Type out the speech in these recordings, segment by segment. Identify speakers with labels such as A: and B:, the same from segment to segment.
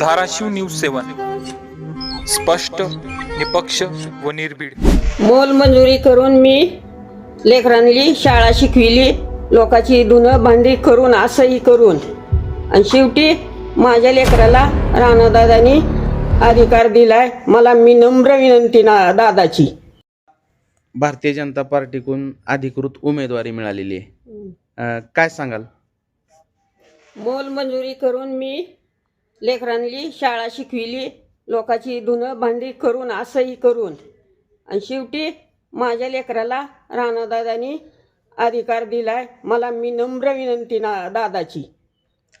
A: Dharashiv news सेवन. स्पष्ट निपक्ष व निर्भीड.
B: मोलमजुरी करून मी लेकरांनी शाळा शिकविली लोकांची धुनं भांडी करून असंही करून. आणि शेवटी माझ्या लेकराला राणादादानी अधिकार दिलाय मला मी नम्र विनंती ना दादाची.
C: भारतीय जनता पार्टीकडून अधिकृत उमेदवारी मिळालेली आहे. अं, काय सांगाल?
B: मोलमजुरी करून मी लेकरांनी शाळा शिकविली लोकांची धुणं भांडी करून असंही करून. आणि शेवटी माझ्या लेकराला राणादादानी अधिकार दिलाय मला मी नम्र विनंती ना दादाची.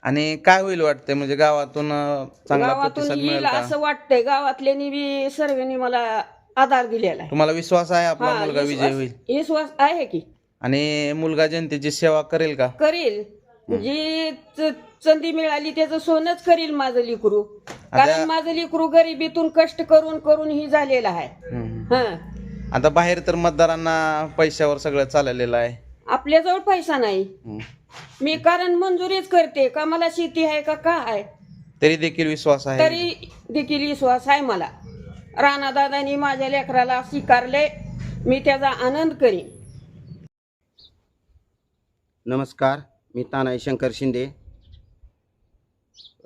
C: आणि काय होईल वाटतंय? म्हणजे गावातून अं, चांगला
B: गावातून
C: प्रतिसाद मिळेल
B: येईल
C: का?
B: असं वाटतंय. गावातल्यानी बी सर्वांनी मला आधार दिलेला आहे.
C: तुम्हाला विश्वास आहे आपला
B: हा,
C: मुलगा विजय
B: विश्वास-
C: होईल?
B: विश्वास आहे की.
C: आणि मुलगा जनतेची सेवा करेल का?
B: करील. जी च- संधी मिळाली त्याचं सोनच करील माझं लिकरू. कारण माझं लिकरू गरिबीतून कष्ट करून करून ही झालेलं आहे.
C: हम्म.
B: हं.
C: आता बाहेर तर मतदारांना पैशावर सगळं चाललेलं आहे.
B: आपल्याजवळ पैसा नाही.
C: हम्म.
B: मी कारण मंजुरीच करते. का मला शेती आहे का? का आहे?
C: तरी देखील विश्वास आहे.
B: तरी देखील विश्वास आहे मला. राणादादानी माझ्या लेकराला स्वीकारले. मी त्याचा आनंद करीन.
D: नमस्कार मी तानाई शंकर शिंदे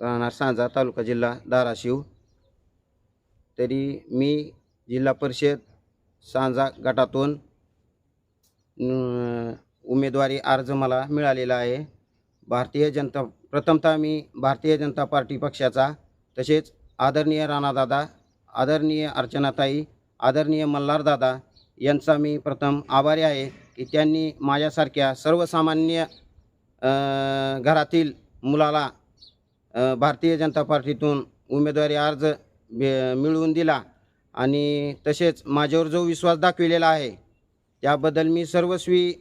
D: राहणार सांजा तालुका जिल्हा धाराशिव. तरी मी जिल्हा परिषद सांजा गटातून उमेदवारी अर्ज मला मिळालेला आहे. भारतीय जनता प्रथमतः मी भारतीय जनता पार्टी पक्षाचा तसेच आदरणीय राणादादा आदरणीय अर्चनाताई आदरणीय मल्हारदादा यांचा मी प्रथम आभारी आहे की त्यांनी माझ्यासारख्या सर्वसामान्य घरातील मुलाला भारतीय जनता पार्टीतून उमेदवारी अर्ज मिळवून दिला आणि तसेच माझ्यावर जो विश्वास दाखविलेला आहे त्याबद्दल मी सर्वस्वी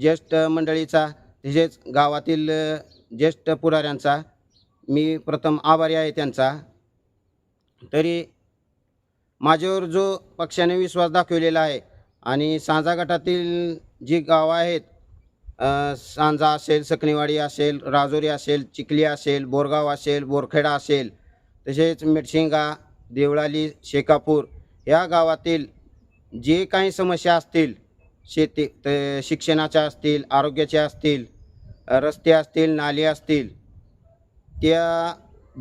D: ज्येष्ठ मंडळीचा तसेच गावातील ज्येष्ठ पुढाऱ्यांचा मी प्रथम आभारी आहे त्यांचा. तरी माझ्यावर जो पक्षाने विश्वास दाखवलेला आहे आणि सांजा गटातील जी गावं आहेत सांजा असेल सकणीवाडी असेल राजोरी असेल चिखली असेल बोरगाव असेल बोरखेडा असेल तसेच मिरशिंगा देवळाली शेकापूर या गावातील जे काही समस्या असतील शेती त- शिक्षणाच्या असतील आरोग्याच्या असतील रस्ते असतील नाले असतील त्या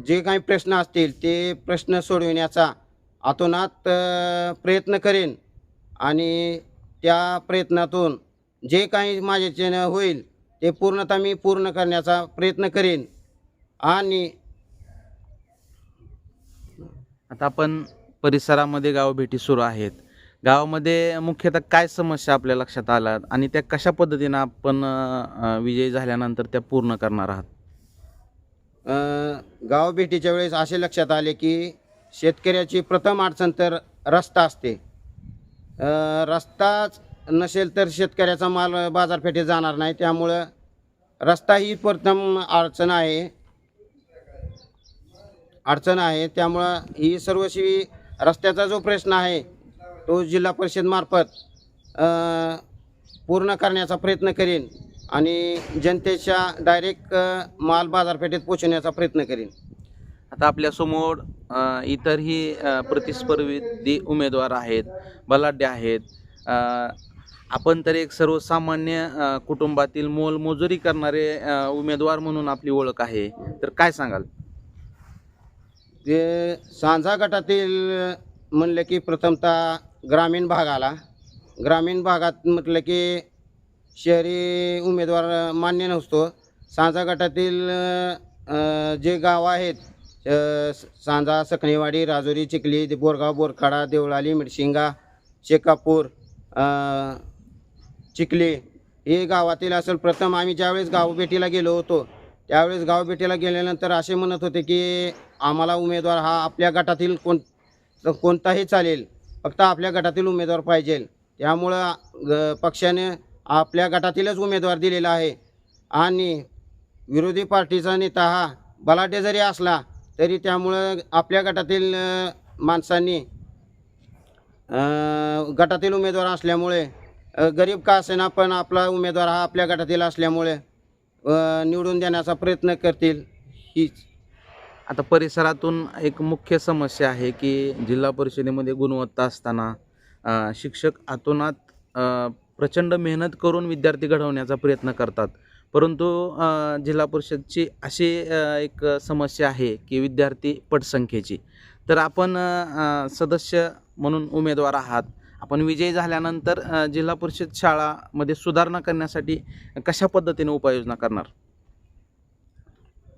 D: जे काही प्रश्न असतील ते प्रश्न सोडविण्याचा अतोनात प्रयत्न करेन. आणि त्या प्रयत्नातून जे काही माझ्याच्यानं होईल ते पूर्णतः मी पूर्ण करण्याचा प्रयत्न करेन. आणि
C: आता आपण परिसरामध्ये गावभेटी सुरू आहेत. गावामध्ये मुख्यतः काय समस्या आपल्या लक्षात आल्या आणि त्या कशा पद्धतीनं आपण विजयी झाल्यानंतर त्या पूर्ण करणार आहात?
D: गावभेटीच्या वेळेस असे लक्षात आले की शेतकऱ्याची प्रथम अडचण तर रस्ता असते. रस्ताच नसेल तर शेतकऱ्याचा माल बाजारपेठेत जाणार नाही. त्यामुळं रस्ता ही प्रथम अडचण आहे. अडचण आहे. त्यामुळं ही सर्वस्वी रस्त्याचा जो प्रश्न आहे तो जिल्हा परिषदमार्फत पूर्ण करण्याचा प्रयत्न करेन. आणि जनतेच्या डायरेक्ट माल बाजारपेठेत पोचवण्याचा प्रयत्न करेन.
C: आता आपल्यासमोर अ, इतरही अ, प्रतिस्पर्धी उमेदवार आहेत बलाढ्य आहेत. अ, आपण तर एक सर्वसामान्य अ, कुटुंबातील मोलमजुरी करणारे अ, उमेदवार म्हणून आपली ओळख आहे. तर काय सांगाल?
D: ते सांझा गटातील म्हणलं की प्रथमतः ग्रामीण भाग आला ग्रामीण भागात म्हटलं की शहरी उमेदवार मान्य नसतो. सांजा गटातील जे गाव आहेत सांजा सकणेवाडी राजोरी चिखली बोरगाव बोरखाडा देवळाली मिरशिंगा शेकापूर चिखली हे गावातील असेल. प्रथम आम्ही ज्यावेळेस गावभेटीला गेलो होतो त्यावेळेस गावभेटीला गेल्यानंतर असे म्हणत होते की आम्हाला उमेदवार हा आपल्या गटातील कोण कोणताही चालेल फक्त आपल्या गटातील उमेदवार पाहिजे त्यामुळं ग- पक्षाने आपल्या गटातीलच उमेदवार दिलेला आहे. आणि विरोधी पार्टीचा नेता हा बलाढ्य जरी असला तरी त्यामुळं आपल्या गटातील माणसांनी गटातील उमेदवार असल्यामुळे गरीब का असेना पण आपला उमेदवार हा आपल्या गटातील असल्यामुळे निवडून देण्याचा प्रयत्न करतील हीच.
C: आता परिसरातून एक मुख्य समस्या आहे की जिल्हा परिषदेमध्ये गुणवत्ता असताना शिक्षक आतोनात प्रचंड मेहनत करून विद्यार्थी घडवण्याचा प्रयत्न करतात. परंतु जिल्हा परिषदची अशी एक समस्या आहे की विद्यार्थी पटसंख्येची. तर आपण सदस्य म्हणून उमेदवार आहात. आपण विजयी झाल्यानंतर जिल्हा परिषद शाळामध्ये सुधारणा करण्यासाठी कशा पद्धतीने उपाययोजना करणार?